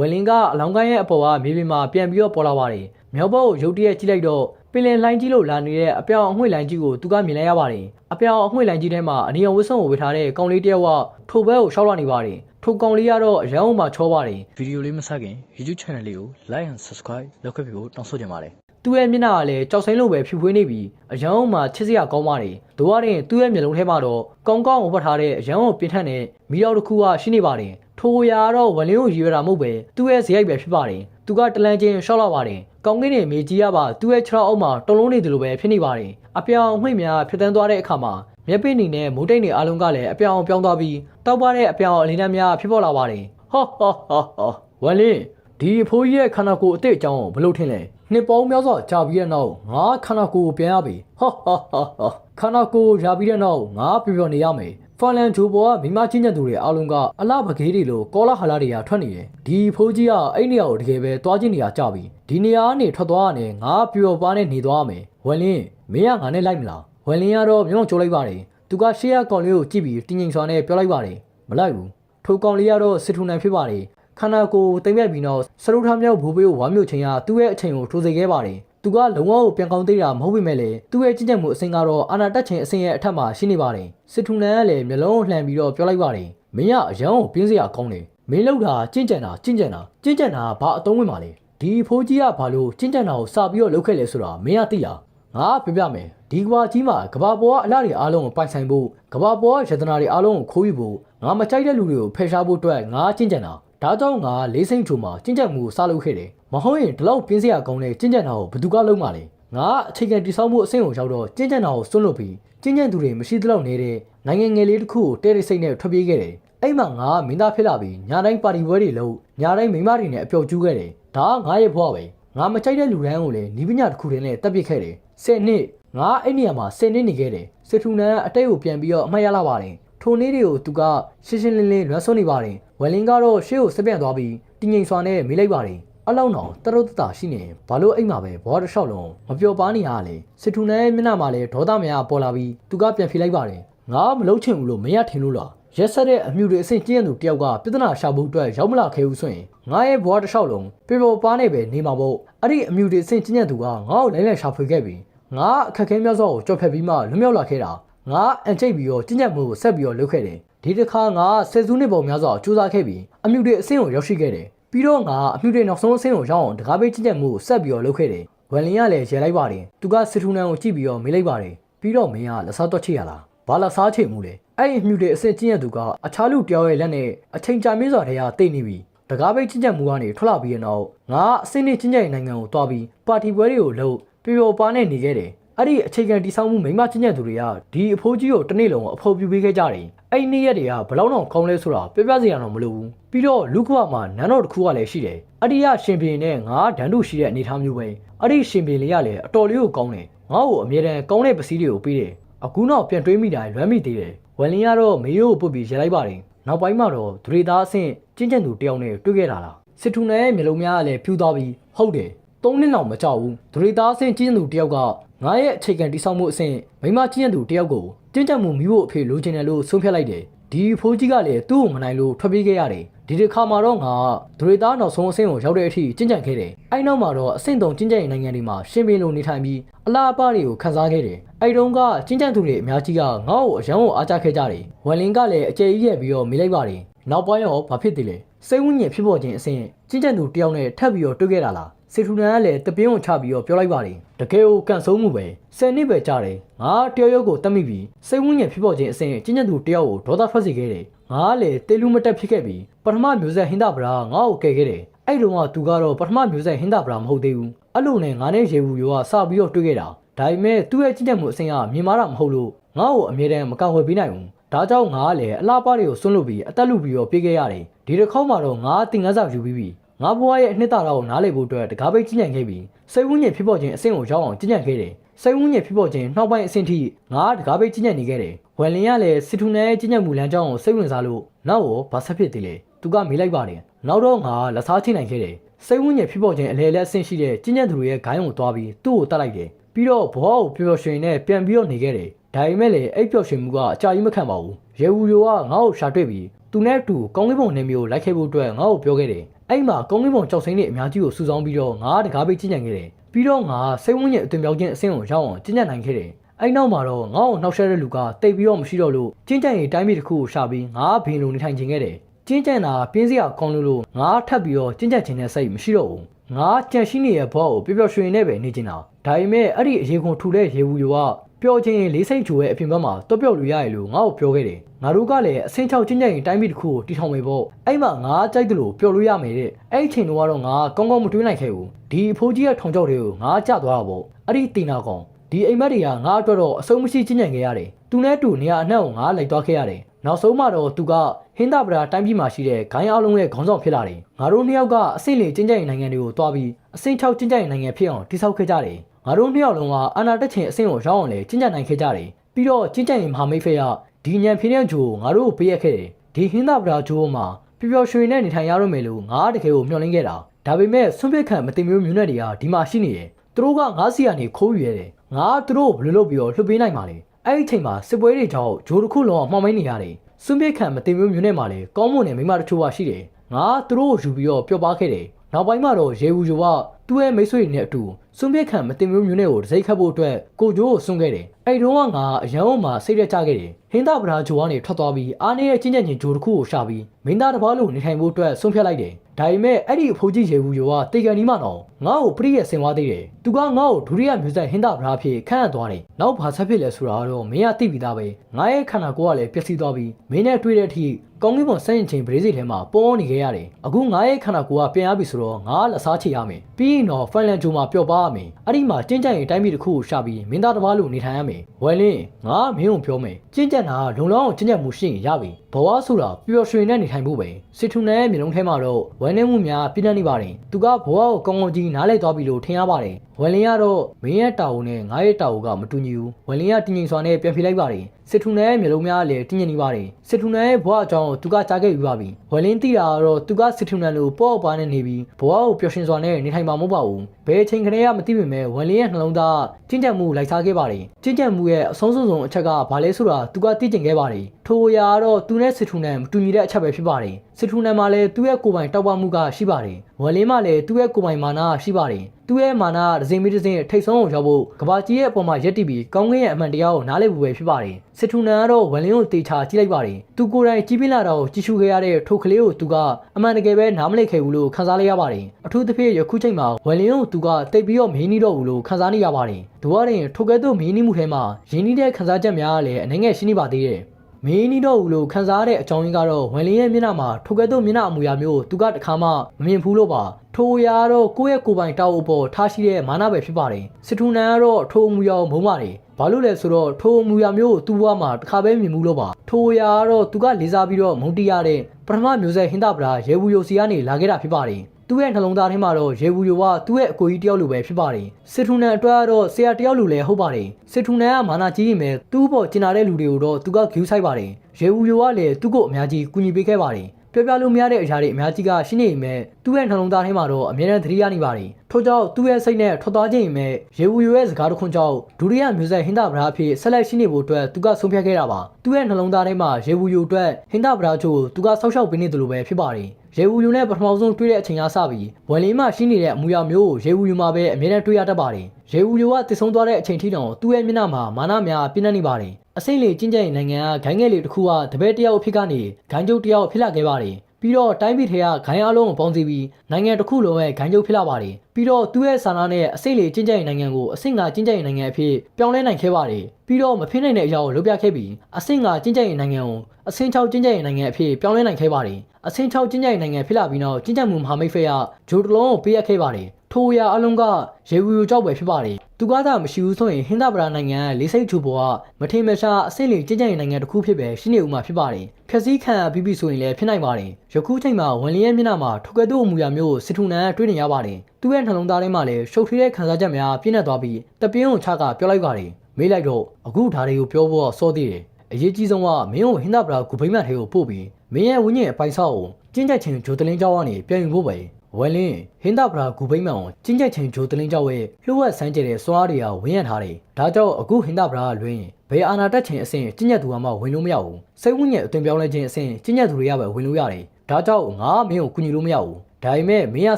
ဝယ်လင်းကအလောင်းကိုင်းရဲ့အပေါ်ကမြေပြင်မှာပြန်ပြီးတော့ပေါ်လာပါတယ်မြောက်ဘက်ကိုရုတ်တရက်ကြည့်လိုက်တော့ပင်လယ်လှိုင်းကြီးလို့လာနေတဲ့အပြောင်အငွေ့လိုင်းကြီးကိုသူကမြင်လိုက်ရပါတယ်အပြောင်အငွေ့လိုင်းကြီးထဲမှာအနီရောင်ဝတ်စုံကိုဝတ်ထားတဲ့ကောင်လေးတစ်ယောက်ကထိုဘက်ကိုရှောက်လာနေပါတယ်ထိုကောင်လေးကတော့အရန်အောင်မှချောပါတယ်ဗီဒီယိုလေးမစခင် YouTube channel လေးကို like and subscribe လုပ်ခဲ့ပြီးဖို့တောင်းဆိုချင်ပါတယ်သူ့ရဲ့မျက်နှာကလည်းကြောက်စိမ့်လို့ပဲဖြူဖွေးနေပြီးအရန်အောင်မှချစ်စရာကောင်းပါတယ်။တို့ရရင်သူ့ရဲ့မျက်လုံးထဲမှာတော့ကောင်းကောင်းဝတ်ထားတဲ့အရန်အောင်ပြင်းထန်တဲ့မီးတော်တစ်ခုကရှိနေပါတယ်။ ထိုရာကတော့ဝလင်းကိုရည်ရတာမဟုတ်ပဲသူ့ရဲ့ဇယိုက်ပဲဖြစ်ပါတယ်။သူကတလန်ချင်းရှော့လာပါတယ်။ကောင်းကင်နဲ့မေကြီးရပါသူ့ရဲ့ခြေထောက်အောက်မှာတုံလုံးနေတယ်လို့ပဲဖြစ်နေပါတယ်။အပြောင်အမှိတ်များဖြစ်တန်းသွားတဲ့အခါမှာမျက်ပိနေနဲ့မိုးတိတ်နေအားလုံးကလည်းအပြောင်ပြောင်းသွားပြီးတောက်ပါတဲ့အပြောင်အလင်းနှမ်းများဖြစ်ပေါ်လာပါတယ်။ဟောဟောဟောဟောဝလင်းဒီအဖိုးကြီးရဲ့ခန္ဓာကိုယ်အစ်စ်အကြောင်းကိုဘယ်လိုထင်လဲနှစ်ပေါင်းများစွာကြာပြီးတဲ့နောက်ငါခန္ဓာကိုယ်ကိုပြန်ရပြီဟာဟာဟာဟာခန္ဓာကိုယ်ရပြီးတဲ့နောက်ငါပျော်ပျော်နေရမယ် ဖန်လန်ဂျိုဘောကမိမချင်းညံသူတွေအားလုံးကအလှပကေးတွေလိုကောလာဟလာတွေကထွက်နေတယ်ဒီအဖိုးကြီးကအဲ့နေရာကိုတကယ်ပဲသွားချင်းနေရကြပြီဒီနေရာကနေထွက်သွားရတယ်ငါပျော်ပါနဲ့နေသွားရမယ်ဝယ်လင်းမင်းကငါနဲ့လိုက်မလားဝယ်လင်းကတော့မျက်မှောက်ချိုးလိုက်ပါတယ်သူကရှေ့ရကောင်လေးကိုကြည့်ပြီးတင်းငိမ်စွာနဲ့ပြောလိုက်ပါတယ်မလိုက်ဘူးထိုကောင်လေးကတော့စစ်ထူနိုင်ဖြစ်ပါတယ်ခန္ဓာကိုယ်တိမ်မြက်ပြီးတော့စရုထမြောက်ဘိုးဘေးကိုဝမ်းမြုပ်ခြင်းဟာသူ့ရဲ့အချိန်ကိုထိုးစေခဲ့ပါတယ်။ သူကလုံးဝကိုပြန်ကောင်းသေးတာမဟုတ်ပေမဲ့လည်းသူ့ရဲ့ကြည်ကြက်မှုအစဉ်ကတော့အာနာတက်ခြင်းအစဉ်ရဲ့အထက်မှာရှိနေပါတယ်။စစ်ထုံနန်းကလည်းမျိုးလုံးကိုလှန်ပြီးတော့ပြောလိုက်ပါတယ်။မင်းကအရန်ကိုပြင်းစရာကောင်းတယ်။မင်းလောက်တာကြင့်ကြံတာကြင့်ကြံတာကြင့်ကြံတာဘာအသုံးဝင်ပါလဲ။ဒီဖိုးကြီးကဘာလို့ကြင့်ကြံတာကိုစပြီးတော့လုပ်ခဲ့လဲဆိုတာမင်းကသိလား။ငါပြပြမယ်ဒီကဘာကြီးမှာကဘာပေါ်ကအလားတွေအားလုံးကိုပိုင်ဆိုင်ဖို့ကဘာပေါ်ကယတနာတွေအားလုံးကိုခိုးယူဖို့ငါမကြိုက်တဲ့လူတွေကိုဖယ်ရှားဖို့အတွက်ငါကျင့်ကြံတာ ဒါကြောင့်ငါလေးစိမ့်ချိုမှာကျင့်ကြံမှုကိုစလုပ်ခဲ့တယ်မဟုတ်ရင်ဒီလောက်ပြင်းစရာကောင်းတဲ့ကျင့်ကြံတာကိုဘယ်သူကလုပ်မှာလဲငါအခြေခံတိဆောက်မှုအဆင့်ကိုရောက်တော့ကျင့်ကြံတာကိုစွန့်လွတ်ပြီးကျင့်ကြံသူတွေမရှိသလောက်နေတဲ့နိုင်ငံငယ်လေးတစ်ခုကိုတဲရိတ်စိတ်နဲ့ထွက်ပြေးခဲ့တယ်အဲ့မှာငါမင်းသားဖြစ်လာပြီးညာတိုင်းပါတီပွဲတွေလုပ်ညာတိုင်းမိန်းမတွေနဲ့အပျော်ကျူးခဲ့တယ်ဒါကငါရဲ့ဘဝပဲငါမကြိုက်တဲ့လူတိုင်းကိုလည်းနီးပညာတစ်ခုတည်းနဲ့တပ်ပစ်ခဲ့တယ်ဆယ်နှစ်ငါအဲ့နေရာမှာဆယ်နှစ်နေခဲ့တယ်စစ်ထူနန်းအတိတ်ကိုပြန်ပြီးတော့အမှတ်ရလာပါတယ်ထိုနေ့တွေကိုသူကရှင်းရှင်းလင်းလင်းလွှမ်းဆွနေပါတယ် ဝယ်လင်းကတော့ရှေ့ကိုစပြန်သွားပြီးတင်းငိမ်စွာနဲ့မေးလိုက်ပါတယ်အလောက်တော့တရုတ်တတာရှိနေရင်ဘာလို့အိမ်မှာပဲဘောတစ်လျှောက်လုံးမပျော်ပါနေရလေစစ်ထူနန်းရဲ့မျက်နှာမှာလည်းဒေါသများပေါ်လာပြီးသူကပြန်ဖြေလိုက်ပါတယ်ငါမလုပ်ချင်ဘူးလို့မရထင်လို့လားရက်ဆက်တဲ့အမြူတွေအဆင့်ကျင်းသူတယောက်ကပြဿနာရှာဖို့အတွက်ရောက်မလာခဲ့ဘူးဆိုရင်ငါရဲ့ဘွားတစ်လျှောက်လုံးပြေပေါ်ပါနေပဲနေမှာပေါ့အဲ့ဒီအမြူတွေအဆင့်ကျင်းသူကငါ့ကိုလိုက်လိုက်ရှာဖွေခဲ့ပြီးငါအခက်ခဲများစွာကိုကြော်ဖက်ပြီးမှလွတ်မြောက်လာခဲ့တာငါအန်ချိတ်ပြီးတော့ကျင့်ကြံမှုကိုဆက်ပြီးတော့လုပ်ခဲ့တယ် ဒီတစ်ခါငါဆယ်စုနှစ်ပုံများစွာစူးစမ်းခဲ့ပြီးအမြူတွေအဆင့်ကိုရောက်ရှိခဲ့တယ်ပြီးတော့ငါအမြူတွေနောက်ဆုံးအဆင့်ကိုရောက်အောင်တကားပေးကျင့်ကြံမှုကိုဆက်ပြီးတော့လုပ်ခဲ့တယ်ဝယ်လင်ကလည်းရဲလိုက်ပါတယ်သူကစစ်ထူနန်းကိုကြည့်ပြီးတော့မေးလိုက်ပါတယ်ပြီးတော့မင်းကလက်စားတော့ချိရလားဘာလက်စားချိမှုလဲအဲ့ဒီအမြူတွေအဆင့်ကျင့်ရသူကအခြားလူတယောက်ရဲ့လက်နဲ့အချိန်ကြာမြင့်စွာတည်းကတိတ်နေပြီတကားပိတ်ချင်းချက်မှုကနေထွက်လာပြီးတဲ့နောက်ငါအစင်းနဲ့ချင်းချက်နိုင်ငံကိုတွားပြီးပါတီပွဲတွေကိုလှုပ်ပျော်ပျော်ပါနဲ့နေခဲ့တယ် အဲ့ဒီအခြေခံတိဆောက်မှုမိမချင်းချက်သူတွေကဒီအဖိုးကြီးကိုတစ်နေ့လုံးအဖို့ပြပေးခဲ့ကြတယ်အဲ့ဒီနေ့ရက်တွေကဘယ်လောက်တော့ကောင်းလဲဆိုတာပြပြစရာတော့မလိုဘူးပြီးတော့လူခွာမှာနန်းတော်တစ်ခုကလည်းရှိတယ်အဲ့ဒီကရှင်ဘင်နဲ့ငါဒန်းတို့ရှိတဲ့အနေအထားမျိုးပဲအဲ့ဒီရှင်ဘင်လေးကလည်းအတော်လေးကိုကောင်းတယ်ငါ့ကိုအမြဲတမ်းကောင်းတဲ့ပစ္စည်းတွေကိုပေးတယ်အခုတော့ပြန်တွေးမိတာလွမ်းမိသေးတယ်ဝယ်လင်းကတော့မေယိုကိုပုတ်ပြီးရလိုက်ပါတယ်နောက်ပိုင်းမှာတော့ဒရီသားအဆင့်ကျင့်ကြံသူတယောက်နဲ့တွေ့ခဲ့တာလားစစ်ထူနယ်ရဲ့မျိုးလုံးများကလည်းဖြူသွားပြီးဟုတ်တယ်သုံးနှစ်လောက်မကြောက်ဘူးဒရီသားအဆင့်ကျင့်ကြံသူတယောက်က ငါရဲ့အခြေခံတိဆောက်မှုအဆင့်မိမကျင့်ကြံသူတယောက်ကိုကျင့်ကြံမှုမိဖို့အဖေလိုချင်တယ်လို့ဆုံးဖြတ်လိုက်တယ်ဒီဖိုးကြီးကလည်းသူ့ကိုမနိုင်လို့ထွက်ပြေးခဲ့ရတယ်ဒီတစ်ခါမှာတော့ငါဒရီသားနောက်ဆုံးအဆင့်ကိုရောက်တဲ့အထိကျင့်ကြံခဲ့တယ်အဲ့နောက်မှာတော့အဆင့်သုံးကျင့်ကြံရေးနိုင်ငံတွေမှာရှင်းပြလို့နေထိုင်ပြီးအလားအပါတွေကိုခန်းစားခဲ့တယ်အဲ့တုန်းကကျင့်ကြံသူတွေအများကြီးကငါ့ကိုအရန်ကိုအားကျခဲ့ကြတယ်ဝယ်လင်ကလည်းအကျယ်ကြီးရဲ့ပြီးတော့မေးလိုက်ပါတယ်နောက်ပိုင်းရောဘာဖြစ်သေးလဲစိတ်ဝိညာဉ်ဖြစ်ပေါ်ခြင်းအဆင့်ကျင့်ကြံသူတယောက်နဲ့ထပ်ပြီးတော့တွေ့ခဲ့တာလား စေထူနန်ကလည်းတပင်းကိုချပြီးတော့ပြောလိုက်ပါတယ်တကယ်ကိုကန်ဆုံးမှုပဲဆယ်နှစ်ပဲကြာတယ်ငါတယောက်ယောက်ကိုတတ်မိပြီးစိတ်ဝိညာဉ်ဖြစ်ပေါ်ခြင်းအဆင့်ကျင့်ကြံသူတယောက်ကိုဒေါသထွက်စေခဲ့တယ်ငါကလည်းတေလူမတက်ဖြစ်ခဲ့ပြီးပထမမျိုးဆက်ဟင်းသာဗရာငါ့ကိုကယ်ခဲ့တယ်အဲ့တုန်းကသူကတော့ပထမမျိုးဆက်ဟင်းသာဗရာမဟုတ်သေးဘူးအဲ့လိုနဲ့ငါနဲ့ရေဘူးရောကစပြီးတော့တွေ့ခဲ့တာဒါပေမဲ့သူ့ရဲ့ကျင့်ကြံမှုအဆင့်ကမြင်မာတာမဟုတ်လို့ငါ့ကိုအမြဲတမ်းမကောက်ဝယ်ပေးနိုင်ဘူးဒါကြောင့်ငါကလည်းအလားပါတွေကိုဆွန့်လွတ်ပြီးအသက်လူပြီးတော့ပြေးခဲ့ရတယ်ဒီတစ်ခေါက်မှာတော့ငါတင်ငန်းစာယူပြီးပြီ ငါဘွားရဲ့အနှစ်သာရကိုနားလည်ဖို့အတွက်တကားပိတ်ကြီးညံခဲ့ပြီးစိတ်ဝန်းကျင်ဖြစ်ပေါ်ခြင်းအဆင့်ကိုရောက်အောင်ကြီးညံခဲ့တယ်စိတ်ဝန်းကျင်ဖြစ်ပေါ်ခြင်းနောက်ပိုင်းအဆင့်ထိငါတကားပိတ်ကြီးညံနေခဲ့တယ်ဝယ်လင်ကလည်းစစ်ထူနယ်ရဲ့ကြီးညံမှုလမ်းကြောင်းကိုစိတ်ဝင်စားလို့နောက်ရောဘာဆက်ဖြစ်သေးလဲသူကမေးလိုက်ပါတယ်နောက်တော့ငါလက်စားချိနိုင်ခဲ့တယ်စိတ်ဝန်းကျင်ဖြစ်ပေါ်ခြင်းအလေလက်အဆင့်ရှိတဲ့ကြီးညံသူတွေရဲ့ဂိုင်းကိုတွားပြီးသူ့ကိုတတ်လိုက်တယ်ပြီးတော့ဘွားကိုပျော်ပျော်ရွှင်နဲ့ပြန်ပြီးတော့နေခဲ့တယ်ဒါပေမဲ့လည်းအဲ့ပျော်ရွှင်မှုကအကြာကြီးမခံပါဘူးရေဝူရိုကငါ့ကိုရှာတွေ့ပြီးသူနဲ့အတူကောင်းကင်ဘုံနေမျိုးလိုက်ခဲ့ဖို့အတွက်ငါ့ကိုပြောခဲ့တယ် အဲ့မှာကုန်းကင်းပုံကြောက်စိမ့်တွေအများကြီးကိုစုဆောင်းပြီးတော့ငါတကားပေးကျင့်ကြံခဲ့တယ်ပြီးတော့ငါစိတ်ဝန်းကျင်အသွင်ပြောင်းခြင်းအဆင့်ကိုရောက်အောင်ကျင့်ကြံနိုင်ခဲ့တယ်အဲ့နောက်မှာတော့ငါ့ကိုနှောက်ယှက်တဲ့လူကတိတ်ပြီးတော့မရှိတော့လို့ကျင့်ကြံရင်တိုင်းပြည်တစ်ခုကိုရှာပြီးငါဘင်းလိုနေထိုင်ခြင်းခဲ့တယ်ကျင့်ကြံတာပြင်းစရာကောင်းလို့လို့ငါထပ်ပြီးတော့ကျင့်ကြံခြင်းနဲ့စိတ်မရှိတော့ဘူးငါကြံရှိနေတဲ့ဘဝကိုပျော်ပျော်ရွှင်ရွှင်နဲ့ပဲနေချင်တာဒါပေမဲ့အဲ့ဒီအရေးခွန်ထူတဲ့ရေဘူးရောက ပျော်ခြင်းလေးစိတ်ဂျိုရဲ့အပြင်ဘက်မှာတော့ပျော်လို့ရရလို့ငါ့ကိုပြောခဲ့တယ်ငါတို့ကလည်းအစင်းချောက်ကျင့်ကြံရင်တိုင်းပြည်တစ်ခုကိုတီထောင်မယ်ပေါ့အဲ့မှာငါကြိုက်တယ်လို့ပျော်လို့ရမယ်တဲ့အဲ့ဒီအချိန်တော့ကတော့ငါကောင်းကောင်းမတွေးနိုင်ခဲ့ဘူးဒီအဖိုးကြီးရဲ့ထောင်ချောက်တွေကိုငါကြသွားတာပေါ့အဲ့ဒီတင်နာကောင်ဒီအိမ်မက်တွေကငါအတွက်တော့အဆုံးမရှိကျင့်ကြံခဲ့ရတယ်သူနဲ့တူနေရာအနှံ့ကိုငါလိုက်သွားခဲ့ရတယ်နောက်ဆုံးမှတော့သူကဟင်းသာပရာတိုင်းပြည်မှာရှိတဲ့ဂိုင်းအားလုံးရဲ့ခေါင်းဆောင်ဖြစ်လာတယ်ငါတို့နှစ်ယောက်ကအဆင့်လေကျင့်ကြံရင်နိုင်ငံတွေကိုတွားပြီးအဆင့်6ကျင့်ကြံရင်နိုင်ငံဖြစ်အောင်တိစောက်ခဲ့ကြတယ် ငါတို့နှစ်ယောက်လုံးကအာနာတက်ချင်အဆင့်ကိုရောက်အောင်လေကျင့်ကြံနိုင်ခဲ့ကြတယ်ပြီးတော့ကျင့်ကြံရင်မဟာမိတ်ဖေရဒီညံဖိတဲ့ဂျိုကိုငါတို့ကိုပေးရခဲ့တယ်ဒီဟင်းသာပရာဂျိုမှာပျော်ပျော်ရွှင်ရွှင်နဲ့နေထိုင်ရတော့မယ်လို့ငါတကယ်ကိုမျှော်လင့်ခဲ့တာဒါပေမဲ့ဆွန့်ပစ်ခံမတင်မျိုးမျိုးနဲ့တွေကဒီမှာရှိနေတယ်သူတို့ကငါးစီကနေခိုးယူရတယ်ငါသူတို့ကိုဘယ်လိုလုပ်ပြီးတော့လှုပ်ပေးနိုင်မှာလဲအဲ့ဒီအချိန်မှာစစ်ပွဲတွေကြောင့်ဂျိုတစ်ခုလုံးအောင်မှောင်မိုင်းနေရတယ်စွန့်ပစ်ခံမတင်မျိုးမျိုးနဲ့မှလည်းကောင်းမွန်တဲ့မိမတချို့ပါရှိတယ်ငါသူတို့ကိုယူပြီးတော့ပျော့ပါခဲ့တယ် နောက်ပိုင်းမှာတော့ရေဘူးဂျိုကသူ့ရဲ့မိတ်ဆွေတွေနဲ့အတူစွန့်ပစ်ခံမတင်မျိုးမျိုးနဲ့ကိုတစိမ့်ခတ်ဖို့အတွက်ကိုဂျိုးကိုစွန့်ခဲ့တယ်အဲ့ဒီတော့ကငါအရန်အောင်မှာစိတ်ရက်ချခဲ့တယ်ဟင်းသာပရာဂျိုကနေထွက်သွားပြီးအားနေရဲ့ချင်းချင်းချင်းဂျိုတစ်ခုကိုရှာပြီးမင်းသားတစ်ပါးလိုနေထိုင်ဖို့အတွက်ဆုံးဖြတ်လိုက်တယ်ဒါပေမဲ့အဲ့ဒီအဖိုးကြီးရေဘူးဂျိုကတေကန်ဒီမှတော့ငါ့ကိုပြည့်ရဲ့ဆင်သွားသေးတယ်သူကငါ့ကိုဒုတိယမျိုးဆက်ဟင်းသာပရာဖြစ်ခန့်အပ်သွားတယ်နောက်ဘာဆက်ဖြစ်လဲဆိုတာတော့မင်းကသိပြီးသားပဲငါရဲ့ခန္ဓာကိုယ်ကလည်းပျက်စီးသွားပြီးမင်းနဲ့တွေ့တဲ့အထိ ကောင်းကင်ဘုံစန့်ကျင်ပရိစိတ်ထဲမှာပေါ်နေခဲ့ရတယ်အခုငါရဲ့ခန္ဓာကိုယ်ကပြန်ရပြီဆိုတော့ငါလက်စားချေရမယ်ပြီးရင်တော့ဖိုင်လန်ဂျိုမှာပျော့ပါရမယ်အဲ့ဒီမှာကျင်းကြရင်တိုင်းပြည်တစ်ခုကိုရှာပြီးမင်းသားတစ်ပါးလိုနေထိုင်ရမယ်ဝယ်လင်းငါမင်းကိုပြောမယ်ကျင်းကြတာလုံလောက်အောင်ကျင်းကြမှုရှိရင်ရပြီဘဝဆိုတာပျော်ရွှင်နဲ့နေထိုင်ဖို့ပဲစစ်ထုံနဲ့မျိုးလုံးထဲမှာတော့ဝယ်နေမှုများပြည့်နေနေပါတယ်သူကဘဝကိုကောင်းကောင်းကြီးနားလည်သွားပြီလို့ထင်ရပါတယ်ဝယ်လင်းကတော့မင်းရဲ့တာဝန်နဲ့ငါရဲ့တာဝန်ကမတူညီဘူးဝယ်လင်းကတင်းငိမ်စွာနဲ့ပြန်ဖြေလိုက်ပါတယ် စစ်ထုံနဲ့မျိုးလုံးများလည်းတင်းငိမ်နေပါတယ်စစ်ထုံနဲ့ဘဝအကြောင်းသူကကြားခဲ့ပြီးပါပြီဝယ်လင်းသိတာကတော့သူကစစ်ထုံနဲ့လို့ပေါ့ပါနဲ့နေပြီးဘဝကိုပျော်ရွှင်စွာနဲ့နေထိုင်မှာမဟုတ်ပါဘူးဘယ်အချိန်ခနဲ့ကမသိပေမဲ့ဝယ်လင်းရဲ့နှလုံးသားကျင့်ကြံမှုလိုက်စားခဲ့ပါတယ်ကျင့်ကြံမှုရဲ့အဆုံးစွန်ဆုံးအချက်ကဘာလဲဆိုတာသူကသိကျင်ခဲ့ပါတယ်ထိုအရာကတော့သူနဲ့စစ်ထုံနဲ့မတူညီတဲ့အချက်ပဲဖြစ်ပါတယ်စစ်ထုံနဲ့မှာလည်းသူ့ရဲ့ကိုယ်ပိုင်တောက်ပမှုကရှိပါတယ်ဝယ်လင်းမှလည်းသူ့ရဲ့ကိုယ်ပိုင်မာနရှိပါတယ် သူ့ရဲ့မာနဒဇင်မီဒဇင်ထိတ်ဆုံးကိုရောက်ဖို့ကဘာကြီးရဲ့အပေါ်မှာရက်တည်ပြီးကောင်းကင်ရဲ့အမှန်တရားကိုနားလည်ဖို့ပဲဖြစ်ပါတယ်စစ်ထုံနန်ကတော့ဝယ်လင်းကိုတေချာကြည့်လိုက်ပါတယ်သူကိုယ်တိုင်ကြီးပြင်းလာတော့ကြည့်ရှုခဲ့ရတဲ့ထိုကလေးကိုသူကအမှန်တကယ်ပဲနားမလည်ခဲ့ဘူးလို့ခန်းစားလိုက်ရပါတယ်အထူးသဖြင့်ယခုချိန်မှာဝယ်လင်းကိုသူကတိတ်ပြီးတော့မင်းနီးတော့ဘူးလို့ခန်းစားနေရပါတယ်ဒို့အရင်ထိုကဲ့သို့မင်းနီးမှုထဲမှာရင်းနှီးတဲ့ခန်းစားချက်များကလည်းအနေငယ်ရှိနေပါသေးတယ် မင်းနီတော့ဘူးလို့ခန်းစားရတဲ့အကြောင်းရင်းကတော့ဝန်လင်းရဲ့မျက်နှာမှာထိုကဲ့သို့မျက်နှာအမူအရာမျိုးသူကတခါမှမမြင်ဘူးလို့ပါထိုအရာကတော့ကိုယ့်ရဲ့ကိုယ်ပိုင်တောက်အပေါ်ထားရှိတဲ့မာနပဲဖြစ်ပါတယ်စစ်ထူနန်ကတော့ထိုအမူအရာကိုမုန်းပါတယ်ဘာလို့လဲဆိုတော့ထိုအမူအရာမျိုးကိုသူ့ဘဝမှာတခါပဲမြင်မှုလို့ပါထိုအရာကတော့သူကလေးစားပြီးတော့မုန်းတီးရတဲ့ပထမမျိုးဆက်ဟင်းတာပရာရေဘူးယိုစီကနေလာခဲ့တာဖြစ်ပါတယ် သူ့ရဲ့နှလုံးသားထဲမှာတော့ရေဘူးယိုကသူ့ရဲ့အကိုကြီးတယောက်လိုပဲဖြစ်ပါတယ်စစ်ထူနန်အတွက်ကတော့ဆရာတယောက်လိုလည်းဟုတ်ပါတယ်စစ်ထူနန်ကမာနာကြီးရင်ပဲသူ့ဘောကျင်နာတဲ့လူတွေကိုတော့သူကဂူးဆိုင်ပါတယ်ရေဘူးယိုကလည်းသူ့ကိုအများကြီးကူညီပေးခဲ့ပါတယ်ပြောပြလို့မရတဲ့အရာတွေအများကြီးကရှိနေပေမဲ့သူ့ရဲ့နှလုံးသားထဲမှာတော့အမြဲတမ်းသတိရနေပါတယ်ထို့ကြောင့်သူ့ရဲ့စိတ်နဲ့ထွက်သွားခြင်းပေမဲ့ရေဝူရိုရဲ့စကားတစ်ခွန်းကြောင့်ဒုတိယမျိုးဆက်ဟင်တာဗရာအဖြစ်ဆက်လက်ရှိနေဖို့အတွက်သူကဆုံးဖြတ်ခဲ့တာပါသူ့ရဲ့နှလုံးသားထဲမှာရေဝူရိုအတွက်ဟင်တာဗရာချို့ကိုသူကဆောက်ရှောက်ပေးနေတယ်လို့ပဲဖြစ်ပါတယ် ရေဝူယူနဲ့ပထမဆုံးတွေ့တဲ့အချိန်ကစပြီးဝယ်လင်းမှရှိနေတဲ့အမူအရာမျိုးကိုရေဝူယူမှာပဲအမြဲတမ်းတွေ့ရတတ်ပါတယ်။ရေဝူယူကတည်ဆုံသွားတဲ့အချိန်ထိတောင်သူ့ရဲ့မျက်နှာမှာမာနများပြင်းနေနေပါတယ်။အစိမ့်လေကျင်းကျင်နိုင်ငံကဂိုင်းငယ်လေးတစ်ခုကတပည့်တယောက်အဖြစ်ကနေဂိုင်းကျုပ်တယောက်ဖြစ်လာခဲ့ပါတယ်။ ပြီးတော့တိုင်းပြည်ထဲကဂိုင်းအလုံးကိုပေါင်းစည်းပြီးနိုင်ငံတစ်ခုလုံးရဲ့ဂိုင်းကျုပ်ဖြစ်လာပါတယ်။ပြီးတော့သူ့ရဲ့ဆန္ဒနဲ့အစိမ့်လေကျင်းကျင်နိုင်ငံကိုအစိမ့်ကကျင်းကျင်နိုင်ငံအဖြစ်ပြောင်းလဲနိုင်ခဲ့ပါတယ်။ပြီးတော့မဖြစ်နိုင်တဲ့အရာကိုလုပ်ပြခဲ့ပြီးအစိမ့်ကကျင်းကျင်နိုင်ငံကိုအစင်းချောက်ကျင်းကျင်နိုင်ငံအဖြစ်ပြောင်းလဲနိုင်ခဲ့ပါတယ်။အစင်းချောက်ကျင်းကျင်နိုင်ငံဖြစ်လာပြီးနောက်ကျင်းကျင်မှုမဟာမိတ်ဖေကဂျိုတလုံးကိုပေးအပ်ခဲ့ပါတယ်။ ထိုအရာအလုံးကရေဝူကြောက်ပဲဖြစ်ပါတယ်။သူကသာမရှိဘူးဆိုရင်ဟင်းသာပရာနိုင်ငံလေးစိတ်ထူပေါ်ကမထင်မရှားအစိမ့်လေကျင်းကျင်နိုင်ငံတစ်ခုဖြစ်ပဲရှိနေဦးမှာဖြစ်ပါတယ်။ဖြက်စည်းခံရပြီးပြီဆိုရင်လည်းဖြစ်နိုင်ပါတယ်။ယခုချိန်မှာဝန်လီရဲ့မျက်နှာမှာထုတ်ကဲ့သို့အမူအရာမျိုးကိုစစ်ထုံနန်းတွေ့နေရပါတယ်။သူ့ရဲ့နှလုံးသားထဲမှာလည်းရှုပ်ထွေးတဲ့ခံစားချက်များပြည့်နေသွားပြီးတပြင်းကိုချကပြောလိုက်ပါတယ်။မေးလိုက်တော့အခုဓာတွေကိုပြောဖို့စောသေးတယ်။အရေးကြီးဆုံးကမင်းကိုဟင်းသာပရာဂူဘိမတ်ထဲကိုပို့ပြီးမင်းရဲ့ဝိညာဉ်အပိုင်ဆောက်ကိုကျင်းချက်ချင်းဂျိုတလင်းကျောင်းကနေပြန်ယူဖို့ပဲ ဝယ်လင်းဟင်းသာပရာဂူဘိမတ်ကိုကျင်းချက်ချင်းဂျိုတလင်းကျောင်းရဲ့လှုပ်ဝက်ဆန်းကျတဲ့စွားတွေကဝင်းရထားတယ်။ဒါကြောင့်အခုဟင်းသာပရာကလွင်းဘယ်အာနာတက်ချင်းအဆင့်ကျင်းချက်သူကမှဝင်လို့မရဘူး။စိတ်ဝိညာဉ်အသွင်ပြောင်းလဲခြင်းအဆင့်ကျင်းချက်သူတွေကပဲဝင်လို့ရတယ်။ဒါကြောင့်ငါမင်းကိုကူညီလို့မရဘူးဒါပေမဲ့မင်းက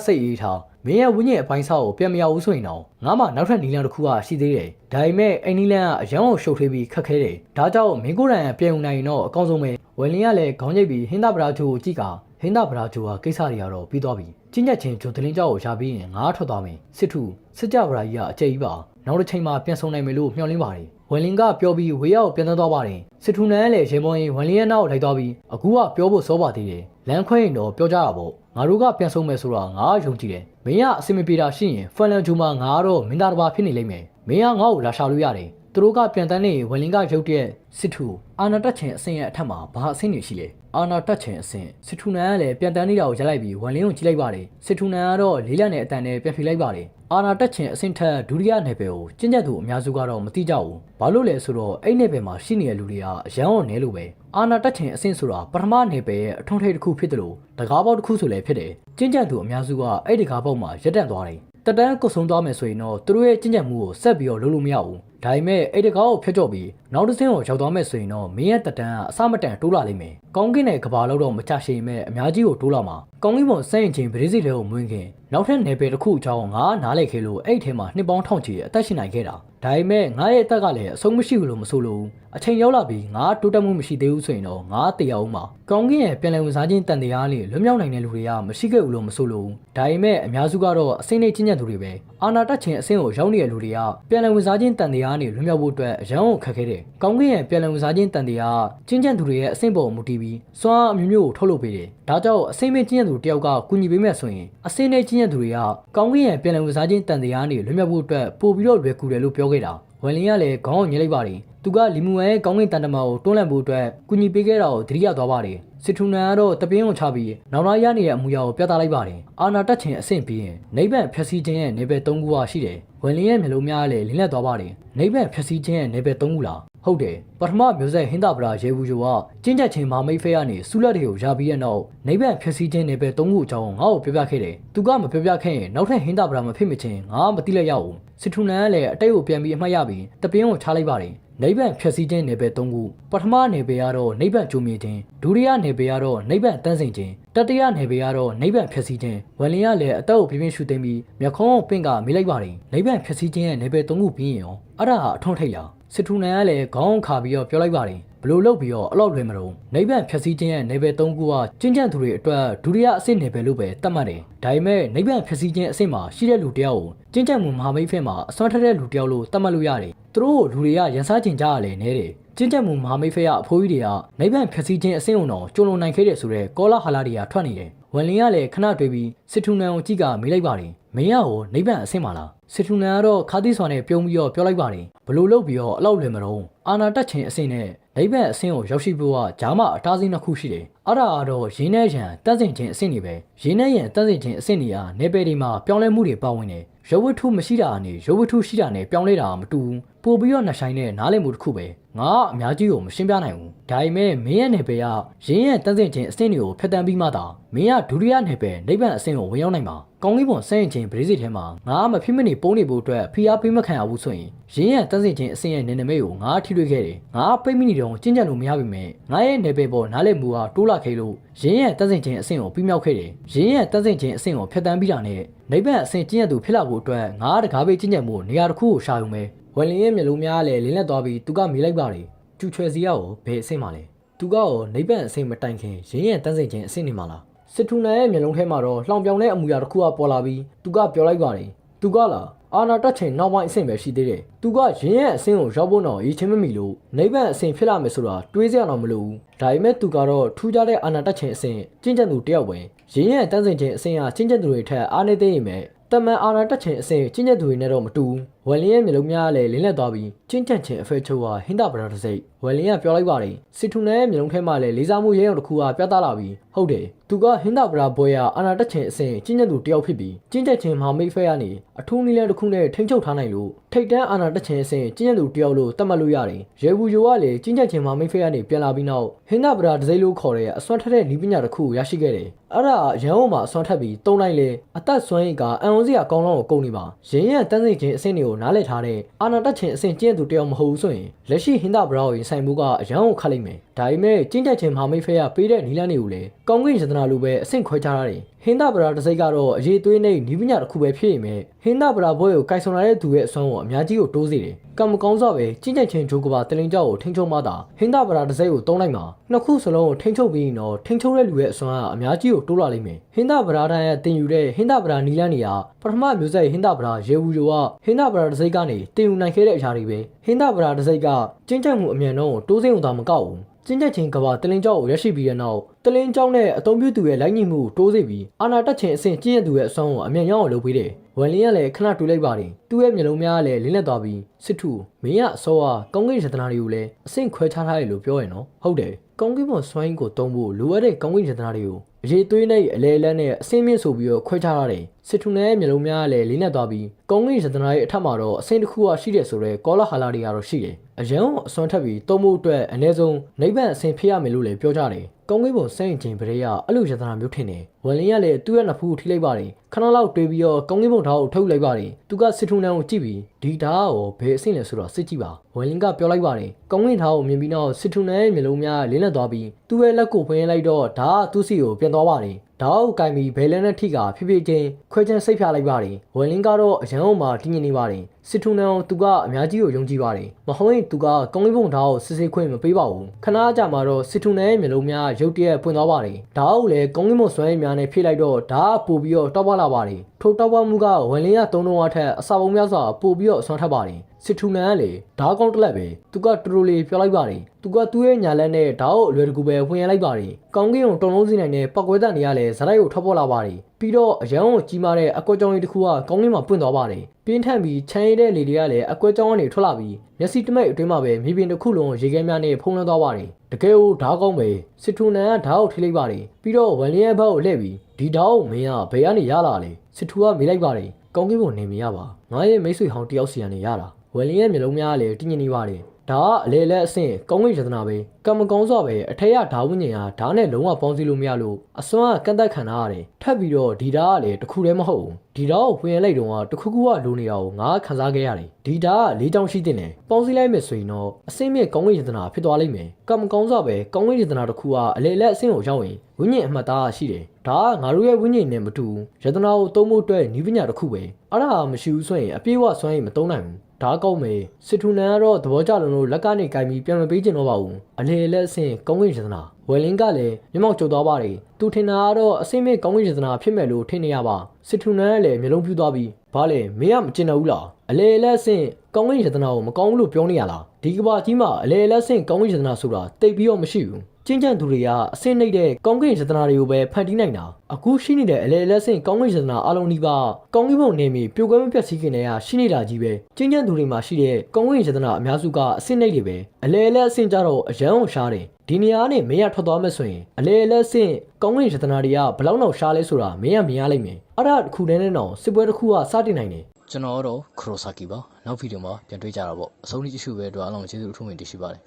စိတ်အေးထားမင်းရဲ့ဝိညာဉ်အပိုင်းစားကိုပြန်မရဘူးဆိုရင်တော့ငါမှနောက်ထပ်နီလန်တစ်ခုကရှိသေးတယ်ဒါပေမဲ့အဲ့နီလန်ကအရန်ကိုရှုပ်ထွေးပြီးခက်ခဲတယ်ဒါကြောင့်မင်းကိုယ်တိုင်ကပြန်ုံနိုင်ရင်တော့အကောင်းဆုံးပဲဝယ်လင်းကလည်းခေါင်းညိတ်ပြီးဟင်းသားပရာချိုကိုကြည့်ကဟင်းသားပရာချိုကကိစ္စတွေကတော့ပြီးသွားပြီ ချင်းချက်ချင်းဂျိုတလင်းကြောက်ကိုရှာပြီးရင်ငါထွက်သွားမယ်စစ်ထုစစ်ကြပရာကြီးကအကျိတ်ကြီးပါနောက်တစ်ချိန်မှာပြန်ဆုံနိုင်မယ်လို့မျှော်လင့်ပါတယ်ဝယ်လင်းကပြောပြီးဝေရောက်ပြန်သွားပါတယ်စစ်ထုနန်းလည်းရေမောရင်ဝယ်လင်းရဲ့နောက်လိုက်သွားပြီးအခုကပြောဖို့စောပါသေးတယ်လမ်းခွဲရင်တော့ပြောကြတာပေါ့ငါတို့ကပြန်ဆုံမယ်ဆိုတော့ငါယုံကြည်တယ်မင်းကအဆင်မပြေတာရှိရင်ဖန်လန်ဂျူမှာငါကတော့မင်းသားတစ်ပါးဖြစ်နေလိမ့်မယ်မင်းကငါ့ကိုလာရှာလို့ရတယ် သူတို့ကပြန်တန်းနေဝယ်လင်းကရုတ်တဲ့စစ်ထုအာနာတက်ချင်အဆင်ရဲ့အထက်မှာဘာအဆင်တွေရှိလဲအာနာတက်ချင်အဆင်စစ်ထုနန်ကလည်းပြန်တန်းနေတာကိုရက်လိုက်ပြီးဝယ်လင်းကိုကြည့်လိုက်ပါတယ်စစ်ထုနန်ကတော့လေးလက်နဲ့အတန်နဲ့ပြန်ဖြေလိုက်ပါတယ်အာနာတက်ချင်အဆင့်ထက်ဒုတိယနယ်ပယ်ကိုကျင့်ကြက်သူအများစုကတော့မသိကြဘူး။ဘာလို့လဲဆိုတော့အဲ့နယ်ပယ်မှာရှိနေတဲ့လူတွေကအရန်အောင်နေလို့ပဲ။အာနာတက်ချင်အဆင့်ဆိုတာပထမနယ်ပယ်ရဲ့အထွန်းထိပ်တစ်ခုဖြစ်တယ်လို့တကားပေါက်တစ်ခုဆိုလည်းဖြစ်တယ်။ကျင့်ကြက်သူအများစုကအဲ့ဒီတကားပေါက်မှာရက်တန့်သွားတယ်။တက်တန်းကုတ်ဆုံးသွားမယ်ဆိုရင်တော့သူတို့ရဲ့ကျင့်ကြက်မှုကိုဆက်ပြီးတော့လုပ်လို့မရဘူး။ ဒါပေမဲ့အဲ့ဒီတကားကိုဖျက်ကျော်ပြီးနောက်တစ်ဆင့်ကိုရောက်သွားမယ်ဆိုရင်တော့မင်းရဲ့တက်တန်းကအစမတန်တိုးလာလိမ့်မယ်။ကောင်းကင်နဲ့ကဘာလောက်တော့မချရှိမဲ့အများကြီးကိုတိုးလာမှာ။ကောင်းကင်ပေါ်စရင်ချင်းပရိစီတွေကိုမွင်းခင်နောက်ထပ်နယ်ပယ်တစ်ခုအကြောင်းငါနားလည်ခဲ့လို့အဲ့ထဲမှာနှစ်ပေါင်းထောင်ချီအသက်ရှင်နိုင်ခဲ့တာဒါပေမဲ့ငါရဲ့အသက်ကလည်းအဆုံးမရှိဘူးလို့မဆိုလို့အချိန်ရောက်လာပြီးငါတိုးတက်မှုမရှိသေးဘူးဆိုရင်တော့ငါတရားအောင်ပါကောင်းကင်ရဲ့ပြန်လည်ဝင်စားခြင်းတန်တရားလေးလွတ်မြောက်နိုင်တဲ့လူတွေကမရှိခဲ့ဘူးလို့မဆိုလို့ဒါပေမဲ့အများစုကတော့အစိမ့်နေချင်းညံ့သူတွေပဲအာနာတက်ချင်းအဆင့်ကိုရောက်နေတဲ့လူတွေကပြန်လည်ဝင်စားခြင်းတန်တရားနဲ့လွတ်မြောက်ဖို့အတွက်အရန်ကိုခက်ခဲတယ်ကောင်းကင်ရဲ့ပြန်လည်ဝင်စားခြင်းတန်တရားချင်းညံ့သူတွေရဲ့အဆင့်ပေါ်မူတည်ပြီးစွမ်းအမျိုးမျိုးကိုထုတ်လုပ်ပေးတယ်ဒါကြောင့်အစိမ့်မချင်းညံ့သူတယောက်ကကူညီပေးမယ်ဆိုရင်အစိမ့်နေချင်းညံ့သူတွေကကောင်းကင်ရဲ့ပြန်လည်ဝင်စားခြင်းတန်တရားနဲ့လွတ်မြောက်ဖို့အတွက်ပို့ပြီးတော့လွယ်ကူတယ်လို့ပြောခဲ့တာဝယ်လင်းကလည်းခေါင်းကိုညှိလိုက်ပါတယ်သူကလီမူဝမ်ရဲ့ကောင်းကင်တန်တမာကိုတွန်းလှန်ဖို့အတွက်ကူညီပေးခဲ့တာကိုသတိရသွားပါတယ်စစ်ထူနန်ကတော့တပင်းကိုချပြီးနောက်လာရနေတဲ့အမူအရာကိုပြသလိုက်ပါတယ်အာနာတက်ချင်အဆင့်ပြီးရင်နိဗ္ဗာန်ဖြည့်ဆည်းခြင်းရဲ့နေပယ်၃ခုဟာရှိတယ် ဝယ်လင်းရဲ့မျိုးလုံးများလည်းလင်းလက်သွားပါတယ်နိဗ္ဗာန်ဖြည့်ဆည်းခြင်းရဲ့နေပယ်၃ခုလားဟုတ်တယ်ပထမမျိုးဆက်ဟင်းသာပရာရေဘူးကျော်ကကျင်းချက်ချင်းမာမိတ်ဖဲကနေစူလက်တွေကိုရပြီးတဲ့နောက်နိဗ္ဗာန်ဖြည့်ဆည်းခြင်းနေပယ်၃ခုအကြောင်းငါ့ကိုပြောပြခဲ့တယ်သူကမပြောပြခဲ့ရင်နောက်ထပ်ဟင်းသာပရာမဖြစ်မချင်းငါမသိလိုက်ရဘူးစစ်ထူနန်ကလည်းအတိတ်ကိုပြန်ပြီးအမှတ်ရပြီးတပင်းကိုချလိုက်ပါတယ် နိဗ္ဗာန်ဖြည့်ဆည်းခြင်းနယ်ပယ်၃ခုပထမနယ်ပယ်ကတော့နိဗ္ဗာန်ကျိုးမြင့်ခြင်းဒုတိယနယ်ပယ်ကတော့နိဗ္ဗာန်တန်းစင်ခြင်းတတိယနယ်ပယ်ကတော့နိဗ္ဗာန်ဖြည့်ဆည်းခြင်းဝလင်ကလည်းအတော့ကိုပြင်းပြင်းရှူသိမ်းပြီးမျက်ခုံးကိုပင့်ကမေးလိုက်ပါတယ်နိဗ္ဗာန်ဖြည့်ဆည်းခြင်းရဲ့နယ်ပယ်၃ခုပြီးရင်ရောအဲ့ဒါအထွန်းထိတ်လားစစ်ထူနန်ကလည်းခေါင်းခါပြီးတော့ပြောလိုက်ပါတယ်ဘလို့လုပ်ပြီးတော့အလောက်လွယ်မလို့နိဗ္ဗာန်ဖြည့်ဆည်းခြင်းရဲ့နယ်ပယ်၃ခုကကျင့်ကြံသူတွေအတွက်ဒုတိယအဆင့်နယ်ပယ်လို့ပဲသတ်မှတ်တယ်ဒါပေမဲ့နိဗ္ဗာန်ဖြည့်ဆည်းခြင်းအဆင့်မှာရှိတဲ့လူတယောက်ကိုကျင့်ကြံမှုမဟာမိတ်ဖက်မှာအစွမ်းထက်တဲ့လူတယောက်လို့သတ်မှတ်လို့ရတယ် သူတို့လူတွေကရန်စားကျင်ကြရလဲနေတယ်ကျင့်ကြံမှုမဟာမိတ်ဖက်ကအဖိုးကြီးတွေကနိဗ္ဗာန်ဖြည့်ဆည်းခြင်းအဆင့်ုံတော့ကျုံလုံနိုင်ခဲ့တယ်ဆိုတော့ကောလာဟာလာတွေကထွက်နေတယ်ဝန်လင်းကလည်းခဏတွေ့ပြီးစစ်ထူနန်ကိုကြည့်ကမေးလိုက်ပါတယ်မင်းကရောနိဗ္ဗာန်အဆင့်မှာလားစစ်ထူနန်ကတော့ခါသီးစွာနဲ့ပြုံးပြီးတော့ပြောလိုက်ပါတယ်ဘလို့လုပ်ပြီးတော့အလောက်လွယ်မတော့အာနာတက်ချင်းအဆင့်နဲ့နိဗ္ဗာန်အဆင့်ကိုရောက်ရှိဖို့ကဂျာမအတားအဆီးနှစ်ခုရှိတယ်အဲ့ဒါကတော့ရင်းနဲ့ရန်တန့်စင်ခြင်းအဆင့်တွေပဲရင်းနဲ့ရန်တန့်စင်ခြင်းအဆင့်တွေကနေပယ်ဒီမှာပြောင်းလဲမှုတွေပါဝင်တယ်ရုပ်ဝတ္ထုမရှိတာနဲ့ရုပ်ဝတ္ထုရှိတာနဲ့ပြောင်းလဲတာမတူဘူးပို့ပြီးတော့နှဆိုင်တဲ့နားလည်မှုတစ်ခုပဲငါအများကြီးကိုမရှင်းပြနိုင်ဘူးဒါပေမဲ့မင်းရဲ့နယ်ပယ်ကရင်းရဲ့တန်းစင်ခြင်းအဆင့်တွေကိုဖျက်ဆီးပြီးမှသာမင်းကဒုတိယနယ်ပယ်နိဗ္ဗာန်အဆင့်ကိုဝင်ရောက်နိုင်မှာကောင်းကင်ဘုံစရင်ချင်းပရိစိတ်ထဲမှာငါမဖြစ်မနေပုံးနေဖို့အတွက်ဖိအားပေးမခံရဘူးဆိုရင်ရင်းရဲ့တန်းစင်ခြင်းအဆင့်ရဲ့နေနမိတ်ကိုငါထိတွေ့ခဲ့တယ်ငါပိတ်မိနေတော့ကျင့်ကြံလို့မရပါမယ်ငါရဲ့နယ်ပယ်ပေါ်နားလည်မှုဟာတိုးလာခဲ့လို့ရင်းရဲ့တန်းစင်ခြင်းအဆင့်ကိုပြီးမြောက်ခဲ့တယ်ရင်းရဲ့တန်းစင်ခြင်းအဆင့်ကိုဖျက်ဆီးပြီးတာနဲ့နိဗ္ဗာန်အဆင့်ကျင့်ရသူဖြစ်လာဖို့အတွက်ငါတကားပေးကျင့်ကြံမှုနေရာတစ်ခုကိုရှာရုံပဲဝယ်လင်းရဲ့မျိုးလုံးများလည်းလင်းလက်သွားပြီးသူကမေးလိုက်ပါတယ်ကျူချွဲစီရောဘယ်အဆင့်မှာလဲသူကရောနိဗ္ဗာန်အဆင့်မတိုင်ခင်ရင်းရဲ့တန်းစင်ခြင်းအဆင့်နေမှာလားစစ်ထူနန်ရဲ့မျိုးလုံးထဲမှာတော့လှောင်ပြောင်တဲ့အမူအရာတစ်ခုကပေါ်လာပြီးသူကပြောလိုက်ပါတယ်သူကလား အာနာတက်ချိန်နောက်ပိုင်းအဆင့်ပဲရှိသေးတယ်။သူကရင်းရဲ့အဆင့်ကိုရောက်ဖို့တော့ရည်ချင်းမမီလို့နိဗ္ဗာန်အဆင့်ဖြစ်လာမယ်ဆိုတာတွေးစရာတော့မလိုဘူး။ဒါပေမဲ့သူကတော့ထူးခြားတဲ့အာနာတက်ချိန်အဆင့်ကျင့်ကြံသူတယောက်ပဲ။ရင်းရဲ့တန်းစင်ချိန်အဆင့်ကကျင့်ကြံသူတွေထက်အားနည်းသေးရင်ပဲတမန်အာနာတက်ချိန်အဆင့်ကျင့်ကြံသူတွေနဲ့တော့မတူဘူး။ဝယ်လင်းရဲ့မျိုးလုံးများလည်းလင်းလက်သွားပြီးကျင့်ကြံခြင်းအဖဲချိုးကဟင်းတာပရာတစိတ်ဝယ်လင်းကပြောလိုက်ပါတယ်။စစ်ထူနယ်ရဲ့မျိုးလုံးထဲမှာလည်းလေးစားမှုရဲအောင်တစ်ခုကပြသလာပြီးဟုတ်တယ်။သူကဟင်းတာပရာဘွဲရအာနာတက်ချိန်အဆင့်ကျင့်ကြံသူတယောက်ဖြစ်ပြီးကျင့်ကြံခြင်းမဟာမိတ်ဖဲကနေအထူးနည်းလမ်းတစ်ခုနဲ့ထိန်းချုပ်ထားနိုင်လို့ထိတ်တန်းအာနာတက်ခြင်းအဆင့်ကျင့်ကြံသူတယောက်လို့သတ်မှတ်လို့ရတယ်။ရဲဘူးယိုကလည်းကျင့်ကြံခြင်းမဟာမိတ်ဖဲကနေပြန်လာပြီးနောက်ဟင်းတာပရာတစိတ်လို့ခေါ်တဲ့အစွမ်းထက်တဲ့ဤပညာတစ်ခုကိုရရှိခဲ့တယ်။အဲ့ဒါရန်အောင်မှာအစွမ်းထက်ပြီးတုံးလိုက်လေအသက်ဆွမ်းရည်ကအံဝန်စရာကောင်းလောင်းကိုကုန်နေပါ။ရင်းရန်တန်းစိတ်ခြင်းအဆင့်တွေကိုနားလည်ထားတဲ့အာနာတက်ခြင်းအဆင့်ကျင့်သူတယောက်မဟုတ်ဘူးဆိုရင်လက်ရှိဟင်းတာဘရာကိုရင်ဆိုင်မှုကအရန်ကိုခတ်လိုက်မယ်။ဒါပေမဲ့ကျင့်ကြံခြင်းမဟာမိတ်ဖဲကပေးတဲ့နီလန်းတွေကိုလည်းကောင်းကင်ယတနာလိုပဲအဆင့်ခွဲခြားထားတယ်။ဟင်းသာပရာတစ်စိတ်ကတော့အရေးသွေးနဲ့နီးပညာတစ်ခုပဲဖြစ်ရင်ပဲဟင်းသာပရာဘွဲကိုကိုင်ဆောင်လာတဲ့သူရဲ့အစွမ်းကိုအများကြီးကိုတိုးစေတယ်ကံမကောင်းစွာပဲကျင့်ကြံချင်းဂျိုကဘာတလင်ကြောက်ကိုထိန်းချုပ်မှသာဟင်းသာပရာတစ်စိတ်ကိုတုံးလိုက်မှာနှစ်ခုစလုံးကိုထိန်းချုပ်ပြီးရင်တော့ထိန်းချုပ်တဲ့လူရဲ့အစွမ်းကအများကြီးကိုတိုးလာလိမ့်မယ်ဟင်းသာပရာတိုင်းရဲ့တင်ယူတဲ့ဟင်းသာပရာနီလန်းနေရာပထမမျိုးဆက်ဟင်းသာပရာရေဝူရိုကဟင်းသာပရာတစ်စိတ်ကနေတင်ယူနိုင်ခဲ့တဲ့အရာတွေပဲဟင်းသာပရာတစ်စိတ်ကကျင့်ကြံမှုအမြန်နှုန်းကိုတိုးစိမ့်အောင်သာမကောက်ဘူး ကျင်းချက်ချင်းကဘာတလင်းကြောက်ကိုရရှိပြီးတဲ့နောက်တလင်းကြောက်နဲ့အသုံးပြုသူရဲ့လိုက်ညီမှုကိုတိုးစေပြီးအာနာတက်ချင်းအဆင့်ကျင်းရသူရဲ့အဆုံးကိုအမြန်ရောက်အောင်လုပ်ပေးတယ်။ဝန်လင်းကလည်းခဏတူလိုက်ပါတယ်။သူ့ရဲ့မျိုးလုံးများကလည်းလင်းလက်သွားပြီးစစ်ထုမင်းကအစောကကောင်းကင်ရတနာတွေကိုလည်းအဆင့်ခွဲခြားထားတယ်လို့ပြောရနော်။ဟုတ်တယ်။ကောင်းကင်ဘုံစွိုင်းကိုတုံးဖို့လိုအပ်တဲ့ကောင်းကင်ရတနာတွေကို အရေးသွေးနဲ့အလဲအလန်းနဲ့အဆင့်မြင့်ဆိုပြီးတော့ခွဲခြားထားတယ်။စစ်ထုနဲ့မျိုးလုံးများကလည်းလင်းလက်သွားပြီးကောင်းကင်ရတနာရဲ့အထက်မှာတော့အဆင့်တစ်ခုကရှိတယ်ဆိုတော့ကောလာဟာလာတွေကတော့ရှိတယ်။အရန်ကိုအစွမ်းထက်ပြီးတုံးဖို့အတွက်အနည်းဆုံးနိဗ္ဗာန်အဆင့်ဖြစ်ရမယ်လို့လည်းပြောကြတယ်။ ကောင်းကင်ဘုံစိတ်ချင်းပရေကအဲ့လိုရတနာမျိုးထင်တယ်။ဝန်လင်းကလည်းသူ့ရဲ့နှစ်ဖူးကိုထိလိုက်ပါတယ်။ခဏလောက်တွေးပြီးတော့ကောင်းကင်ဘုံဓာတ်ကိုထုတ်လိုက်ပါတယ်။သူကစစ်ထုံနှံကိုကြည့်ပြီးဒီဓာတ်ကိုဘယ်အဆင့်လဲဆိုတော့စစ်ကြည့်ပါ။ဝန်လင်းကပြောလိုက်ပါတယ်။ကောင်းကင်ဓာတ်ကိုမြင်ပြီးနောက်စစ်ထုံနှံရဲ့မျိုးလုံးများလင်းလက်သွားပြီးသူ့ရဲ့လက်ကိုဖွင့်လိုက်တော့ဓာတ်ကသူ့စီကိုပြန်သွားပါတယ်။ ဓာတ်ကိုကင်ပြီးဘယ်လဲနဲ့ထိကဖြည်းဖြည်းချင်းခွဲချမ်းစိတ်ဖြာလိုက်ပါတယ်။ဝန်လင်းကတော့အရန်အောင်မှတင်းညင်နေပါတယ်။စစ်ထုံနှံကိုသူကအများကြီးကိုယုံကြည်ပါတယ်။မဟုတ်ရင်သူကကောင်းကင်ဘုံဓာတ်ကိုစစ်စစ်ခွင့်မပေးပါဘူး။ခဏကြာမှတော့စစ်ထုံနှံရဲ့မျိုးလုံးများရုတ်တရက်ပွင့်သွားပါတယ်။ဓာတ်ကိုလည်းကောင်းကင်ဘုံစွမ်းရည်များနဲ့ဖြည့်လိုက်တော့ဓာတ်ကပို့ပြီးတော့တောက်ပလာပါတယ်။ထိုတောက်ပမှုကဝန်လင်းရသုံးလုံးအထက်အစာပုံများစွာပို့ပြီးတော့အစွမ်းထပ်ပါတယ်။ စစ်ထူနန်ကလေဓာတ်ကောင်းတစ်လက်ပဲသူကတူတူလေးပြောလိုက်ပါတယ်သူကသူ့ရဲ့ညာလက်နဲ့ဓာတ်ကိုအလွယ်တကူပဲဝင်ရလိုက်ပါတယ်ကောင်းကင်ကိုတုံလုံးစီနိုင်တဲ့ပောက်ကွဲတန်တွေကလည်းဇလိုက်ကိုထွက်ပေါ်လာပါတယ်ပြီးတော့အရန်ကိုကြီးမားတဲ့အကွက်ကြောင်လေးတစ်ခုကကောင်းကင်မှာပွင့်သွားပါတယ်ပြင်းထန်ပြီးချမ်းရည်တဲ့လေတွေကလည်းအကွက်ကြောင်ကနေထွက်လာပြီးမျက်စိတမိတ်အတွင်းမှာပဲမြေပြင်တစ်ခုလုံးရေခဲများနဲ့ဖုံးလွှမ်းသွားပါတယ်တကယ်ကိုဓာတ်ကောင်းပဲစစ်ထူနန်ကဓာတ်ကိုထိလိုက်ပါတယ်ပြီးတော့ဝန်လင်းရဲ့ဘက်ကိုလှည့်ပြီးဒီဓာတ်ကိုမင်းကဘယ်ကနေရလာလဲစစ်ထူကမေးလိုက်ပါတယ်ကောင်းကင်ဘုံနေမရပါငါရဲ့မိတ်ဆွေဟောင်းတယောက်စီကနေရတာ ဝယ်လင်းရဲ့မျိုးလုံးများကလည်းတင်းညင်နေပါတယ်ဒါကအလေလက်အဆင့်ကောင်းကင်ယတနာပဲကံမကောင်းစွာပဲအထက်ကဓာဝိညာဉ်ဟာဓာနဲ့လုံးဝပေါင်းစည်းလို့မရလို့အစွမ်းကကန့်သက်ခံထားရတယ်ထပ်ပြီးတော့ဒီဓာကလည်းတစ်ခုတည်းမဟုတ်ဘူးဒီဓာကိုဝင်လိုက်တော့ကတစ်ခုခုကလိုနေတာကိုငါခံစားခဲ့ရတယ်ဒီဓာက၄ချောင်းရှိတဲ့နယ်ပေါင်းစည်းလိုက်မယ်ဆိုရင်တော့အဆင့်မြင့်ကောင်းကင်ယတနာဖြစ်သွားလိမ့်မယ်ကံမကောင်းစွာပဲကောင်းကင်ယတနာတစ်ခုကအလေလက်အဆင့်ကိုရောက်ရင်ဝိညာဉ်အမှတ်သားရှိတယ်ဒါကငါတို့ရဲ့ဝိညာဉ်နဲ့မတူဘူးယတနာကိုသုံးဖို့အတွက်ဤပညာတစ်ခုပဲအဲ့ဒါမရှိဘူးဆိုရင်အပြည့်အဝစွမ်းရည်မသုံးနိုင်ဘူး ဓာတ်ကောက်မယ်စစ်ထူနန်ကတော့သဘောကျလုံးလို့လက်ကနေကင်ပြီးပြန်မပေးချင်တော့ပါဘူးအလေလက်အဆင့်ကောင်းကင်ယတနာဝယ်လင်းကလည်းမျက်မှောက်ကျသွားပါတယ်သူထင်တာကတော့အဆင့်မြင့်ကောင်းကင်ယတနာဖြစ်မယ်လို့ထင်နေရပါစစ်ထူနန်ကလည်းမျိုးလုံးပြူသွားပြီးဘာလဲမင်းကမကျင်တော့ဘူးလားအလေလက်အဆင့်ကောင်းကင်ယတနာကိုမကောင်းဘူးလို့ပြောနေရလားဒီကဘာကြီးမှာအလေလက်အဆင့်ကောင်းကင်ယတနာဆိုတာတိတ်ပြီးတော့မရှိဘူး ကျင်းကျန်သူတွေကအဆင့်နှိပ်တဲ့ကောင်းကင်ယတနာတွေကိုပဲဖန်တီးနိုင်တာအခုရှိနေတဲ့အလေလက်ဆင့်ကောင်းကင်ယတနာအလုံးဒီပါကောင်းကင်ဘုံနေမီပြိုကွဲမပြတ်စည်းခင်တွေကရှိနေတာကြီးပဲကျင်းကျန်သူတွေမှာရှိတဲ့ကောင်းကင်ယတနာအများစုကအဆင့်နှိပ်တွေပဲအလေလက်အဆင့်ကြတော့အရန်ကိုရှားတယ်ဒီနေရာကနေမင်းရထွက်သွားမယ်ဆိုရင်အလေလက်ဆင့်ကောင်းကင်ယတနာတွေကဘလောက်လောက်ရှားလဲဆိုတာမင်းကမြင်ရလိမ့်မယ်အဲ့ဒါတစ်ခုတည်းနဲ့တော့စစ်ပွဲတစ်ခုကစတင်နိုင်တယ်ကျွန်တော်ကတော့ခရိုဆာကီပါနောက်ဗီဒီယိုမှာပြန်တွေ့ကြတာပေါ့အဆုံးထိကြည့်ရှုပဲအတွက်အားလုံးကျေးဇူးအထူးတင်ရှိပါတယ်